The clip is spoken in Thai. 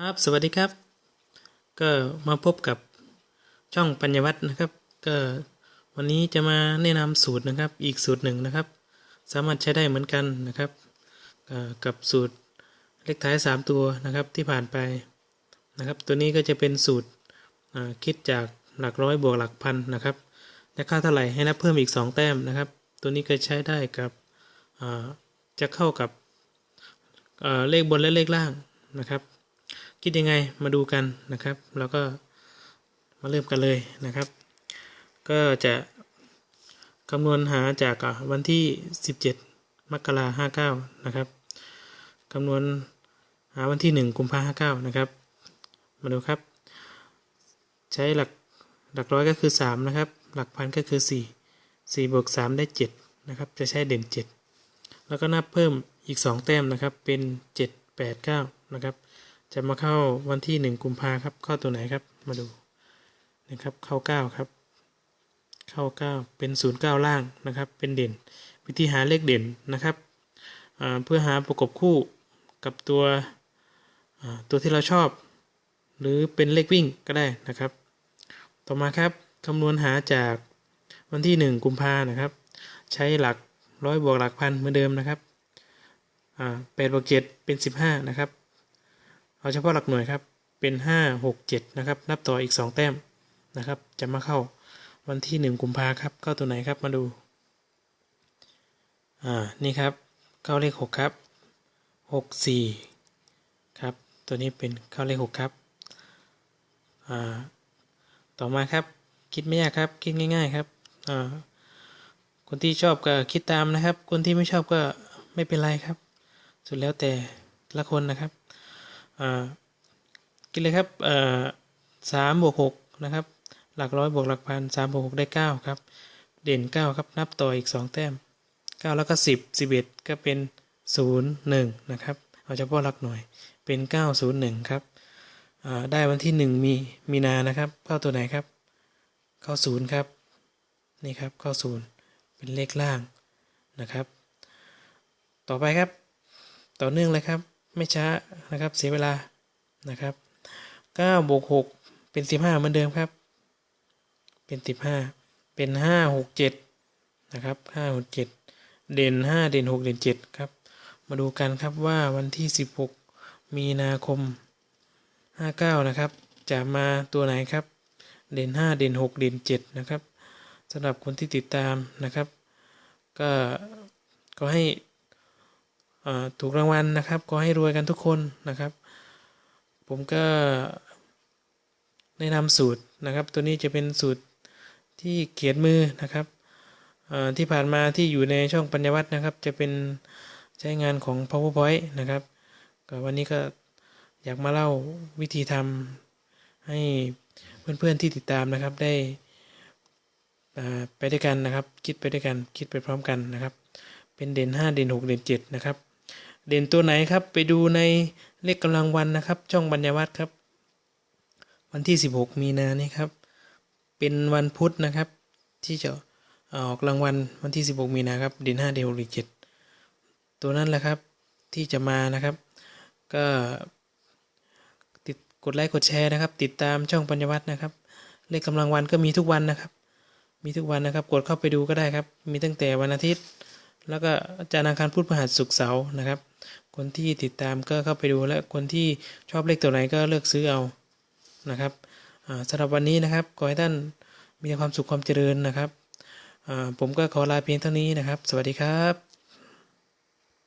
ครับสวัสดีครับ ก็มาพบกับช่องปัญญวัฒน์นะครับ ก็วันนี้จะมาแนะนำสูตรนะครับ อีกสูตรหนึ่งนะครับ สามารถใช้ได้เหมือนกันนะครับกับสูตรเลขท้าย 3 ตัวนะครับที่ผ่านไปนะครับ ตัวนี้ก็จะเป็นสูตรคิดจากหลักร้อยบวกหลักพันนะครับได้ค่าเท่าไหร่ให้นับเพิ่มอีก 2 แต้มนะครับ ตัวนี้ก็ใช้ได้กับจะเข้ากับเลขบนและเลขล่างนะครับ คิดยังไงมาดูกันนะครับ แล้วก็มาเริ่มกันเลยนะครับ ก็จะคำนวณหาจากวันที่ 17 มกราห้าเก้านะครับคำนวณหาวันที่ 1 กุมภาห้าเก้านะครับ มาดูครับ ใช้หลักหลักร้อยก็คือ 3 นะครับ หลักพันก็คือ 4 4บวก3ได้ 7 นะครับ จะใช้เด่น 7 แล้วก็นับเพิ่มอีก 2 แต้มนะครับ เป็น 7 8 9 นะครับ จะมาเข้าวันที่หนึ่งกุมภาครับ เข้าตัวไหนครับ มาดูนะครับ เข้าเก้าครับ เข้าเก้าเป็นศูนย์เก้าล่างนะครับ เป็นเด่น วิธีหาเลขเด่นนะครับ เพื่อหาประกบคู่กับตัวตัวที่เราชอบ หรือเป็นเลขวิ่งก็ได้นะครับ ต่อมาครับคำนวณหาจากวันที่หนึ่งกุมภานะครับ ใช้หลักร้อยบวกหลักพันเหมือนเดิมนะครับแปดบวกเจ็ดเป็นสิบห้านะครับ เอาเฉพาะหลักหน่วยครับ เป็น 5 6 7 นะครับ นับต่ออีก 2 แต้มนะครับ จะมาเข้าวันที่ 1 กุมภาครับ เข้าตัวไหนครับ มาดู อ่า นี่ครับ เข้าเลข 6 ครับ 6 4 ครับ ตัวนี้เป็นเข้าเลข 6 ครับ อ่า ต่อมาครับ คิดไม่ยากครับ คิดง่าย ๆ ครับ อ่า คนที่ชอบก็คิดตามนะครับ คนที่ไม่ชอบก็ไม่เป็นไรครับ สุดแล้วแต่ละคนนะครับ อ่ากินเลยครับสามบวกหกนะครับ หลักร้อยบวกหลักพันสามบวกหกได้เก้าครับ เด่นเก้าครับ นับต่ออีกสองแต้มเก้าแล้วก็สิบสิบเอ็ดก็เป็นศูนย์หนึ่งนะครับ เอาเฉพาะหลักหน่วย เป็นเก้าศูนย์หนึ่งครับได้วันที่หนึ่งมีมีนานะครับ เข้าตัวไหนครับ เข้าศูนย์ครับ นี่ครับ เข้าศูนย์เป็นเลขล่างนะครับ ต่อไปครับ ต่อเนื่องเลยครับ ไม่ช้านะครับเสียเวลานะครับ9บวก6เป็น 15 เหมือนเดิมครับ เป็น 15 เป็น 5 6 7นะครับ5 6 7 เด่น 5 เด่น 6 เด่น 7 ครับ มาดูกันครับว่าวันที่ 16 มีนาคม 59 นะครับ จะมาตัวไหนครับ เด่น 5 เด่น 6 เด่น 7 นะครับสำหรับคนที่ติดตามนะครับ ก็ก็ให้ ถูกรางวัลนะครับก็ให้รวยกันทุกคนนะครับ ผมก็แนะนำสูตรนะครับ ตัวนี้จะเป็นสูตรที่เขียนมือนะครับที่ผ่านมาที่อยู่ในช่องปัญญวัฒน์นะครับ จะเป็นใช้งานของ powerpoint นะครับก็วันนี้ก็อยากมาเล่าวิธีทำให้เพื่อนๆที่ติดตามนะครับได้ไปด้วยกันนะครับ คิดไปด้วยกันคิดไปพร้อมกันนะครับ เป็นเด่น 5 เด่น 6 เด่น 7 นะครับ เด่นตัวไหนครับไปดูในเลขกำลังวันนะครับ ช่องบรรยวัฒนครับ วันที่ 16 มีนานี่ครับ เป็นวันพุธนะครับ ที่จะออกรางวัลวันที่ 16 มีนาครับเด่น5เด่น6เด่น7ตัวนั้นแหละครับที่จะมานะครับ ก็ติดกดไลค์กดแชร์นะครับ ติดตามช่องปัญญวัฒน์นะครับ เลขกำลังวันก็มีทุกวันนะครับ มีทุกวันนะครับ กดเข้าไปดูก็ได้ครับ มีตั้งแต่วันอาทิตย์ แล้วก็จานทร์อังคารพุธพฤหัสศุกร์เสาร์นะครับ คนที่ติดตามก็เข้าไปดูและคนที่ชอบเลขตัวไหนก็เลือกซื้อเอานะครับสำหรับวันนี้นะครับขอให้ท่านมีความสุขความเจริญนะครับผมก็ขอลาเพียงเท่านี้นะครับ สวัสดีครับ